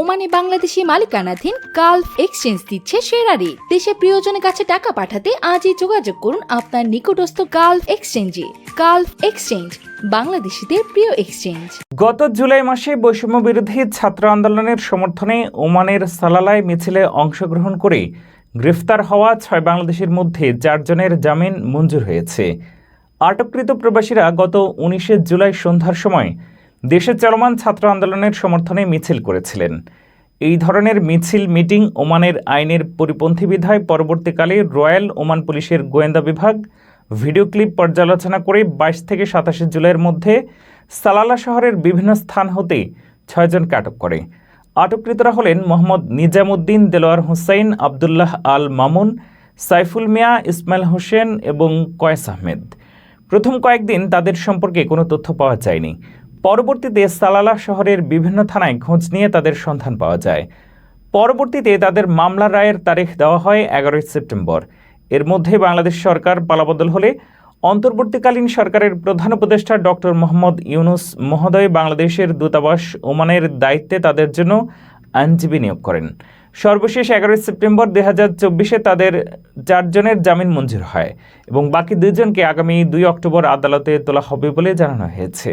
ওমানে বাংলাদেশি মালিকানাধীন Gulf exchange দিচ্ছে সেরা রেট দেশে প্রিয়জনের কাছে টাকা পাঠাতে আজই যোগাযোগ করুন আপনার নিকটস্থ গালফ এক্সচেঞ্জে। গালফ এক্সচেঞ্জ, বাংলাদেশিদের প্রিয় এক্সচেঞ্জ। গত জুলাই মাসে বৈষম্য বিরোধী ছাত্র আন্দোলনের সমর্থনে ওমানের সালালায় মিছিলে অংশগ্রহণ করে গ্রেফতার হওয়া ছয় বাংলাদেশের মধ্যে চারজনের জামিন মঞ্জুর হয়েছে। আটককৃত প্রবাসীরা গত উনিশে জুলাই সন্ধ্যার সময় দেশে চলমান ছাত্র আন্দোলনের সমর্থনে মিছিল করেছিলেন। এই ধরনের মিছিল মিটিং ওমানের আইনের পরিপন্থী বিধায় পরবর্তীকালে রয়্যাল ওমান পুলিশের গোয়েন্দা বিভাগ ভিডিও ক্লিপ পর্যালোচনা করে বাইশ থেকে সাতাশে জুলাইয়ের মধ্যে সালালা শহরের বিভিন্ন স্থান হতে ছয়জনকে আটক করে। আটককৃতরা হলেন মোহাম্মদ নিজামুদ্দিন, দেলোয়ার হুসাইন, আবদুল্লাহ আল মামুন, সাইফুল মিয়া, ইসমাইল হোসেন এবং কয়েস আহমেদ। প্রথম কয়েকদিন তাদের সম্পর্কে কোনো তথ্য পাওয়া যায়নি। পরবর্তীতে সালালা শহরের বিভিন্ন থানায় খোঁজ নিয়ে তাদের সন্ধান পাওয়া যায়। পরবর্তীতে তাদের মামলা রায়ের তারিখ দেওয়া হয় এগারোই সেপ্টেম্বর। এর মধ্যে বাংলাদেশ সরকার পালাবদল হলে অন্তর্বর্তীকালীন সরকারের প্রধান উপদেষ্টা ডক্টর মোহাম্মদ ইউনুস মহোদয় বাংলাদেশের দূতাবাস ওমানের দায়িত্বে তাদের জন্য আইনজীবী নিয়োগ করেন। সর্বশেষ এগারোই সেপ্টেম্বর দুই হাজার চব্বিশে তাদের চারজনের জামিন মঞ্জুর হয় এবং বাকি দুজনকে আগামী দুই অক্টোবর আদালতে তোলা হবে বলে জানানো হয়েছে।